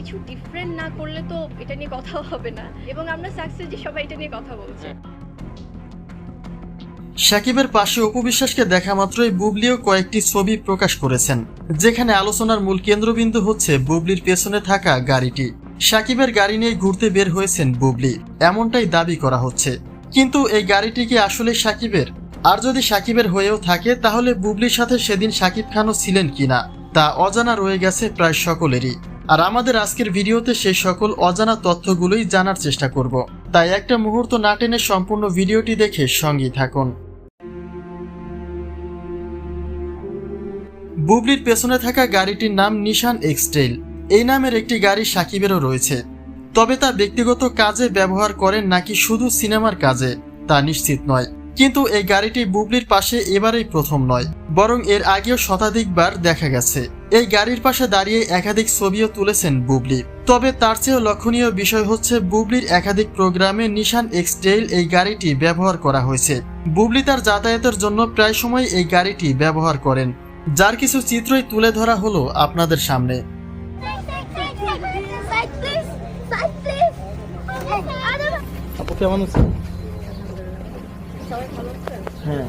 কিছু ডিফারেন্ট না করলে তো এটা নিয়ে কথা হবে না। এবং আমরা সাকসেস যে সবাই এটা নিয়ে কথা বলছে। সাকিবের পাশে অপবিশ্বাসকে দেখা মাত্রই বুবলিও কয়েকটি ছবি প্রকাশ করেছেন যেখানে আলোচনার মূল কেন্দ্রবিন্দু হচ্ছে বুবলির পেছনে থাকা গাড়িটি। সাকিবের গাড়ি নিয়ে ঘুরতে বের হয়েছেন বুবলি এমনটাই দাবি করা হচ্ছে। কিন্তু এই গাড়িটি কি আসলে সাকিবের? আর যদি সাকিবের হয়েও থাকে তাহলে বুবলির সাথে সেদিন সাকিব খানও ছিলেন কিনা তা অজানা রয়ে গেছে প্রায় সকলেরই। আর আমাদের আজকের ভিডিওতে সেই সকল অজানা তথ্যগুলোই জানার চেষ্টা করব। তাই একটা মুহূর্ত না টেনে সম্পূর্ণ ভিডিওটি দেখে সঙ্গেই থাকুন। বুবলির পেছনে থাকা গাড়িটির নাম নিশান এক্সটেল এই নামের একটি গাড়ি সাকিবেরও রয়েছে। তবে তা ব্যক্তিগত কাজে ব্যবহার করেন নাকি শুধু সিনেমার কাজে, তা নিশ্চিত নয়। কিন্তু এই গাড়িটি বুবলির পাশে এবারেই প্রথম নয় বরং এর আগেও শতাধিকবার দেখা গেছে এই গাড়ির পাশে দাঁড়িয়ে একাধিক ছবিও তুলেছেন বুবলি তবে তার চেয়েও লক্ষণীয় বিষয় হচ্ছে বুবলির একাধিক প্রোগ্রামে নিশান এক্সটেল এই গাড়িটি ব্যবহার করা হয়েছে বুবলি তার যাতায়াতের জন্য প্রায় সময় এই গাড়িটি ব্যবহার করেন যার কিছু চিত্রই তুলে ধরা হলো আপনাদের সামনে কেমন আছে হ্যাঁ।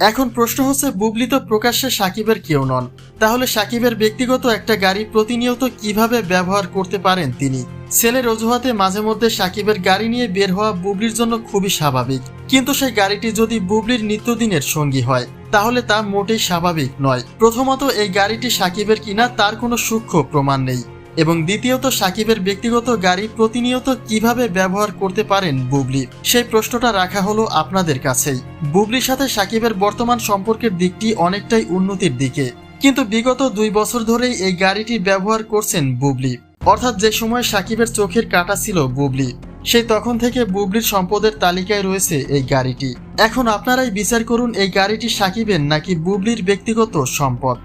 এখন প্রশ্ন হচ্ছে, বুবলি তো প্রকাশ্যে সাকিবের কেউ নন। তাহলে সাকিবের ব্যক্তিগত একটা গাড়ি প্রতিনিয়ত কীভাবে ব্যবহার করতে পারেন তিনি? ছেলের অজুহাতে মাঝে মধ্যে সাকিবের গাড়ি নিয়ে বের হওয়া বুবলির জন্য খুবই স্বাভাবিক। কিন্তু সেই গাড়িটি যদি বুবলির নিত্যদিনের সঙ্গী হয়, তাহলে তা মোটেই স্বাভাবিক নয়। প্রথমত, এই গাড়িটি সাকিবের কিনা তার কোনো সূক্ষ্ম প্রমাণ নেই। এবং দ্বিতীয়ত সাকিবের ব্যক্তিগত গাড়ি প্রতিনিয়ত কীভাবে ব্যবহার করতে পারেন বুবলি? সেই প্রশ্নটা রাখা হলো আপনাদের কাছেই। বুবলির সাথে সাকিবের বর্তমান সম্পর্কের দিকটি অনেকটাই উন্নতির দিকে। কিন্তু বিগত দুই বছর ধরেই এই গাড়িটি ব্যবহার করছেন বুবলি। অর্থাৎ যে সময় সাকিবের চোখের কাটা ছিল বুবলি, সেই তখন থেকে বুবলির সম্পদের তালিকায় রয়েছে এই গাড়িটি। এখন আপনারাই বিচার করুন এই গাড়িটি সাকিবের নাকি বুবলির ব্যক্তিগত সম্পদ।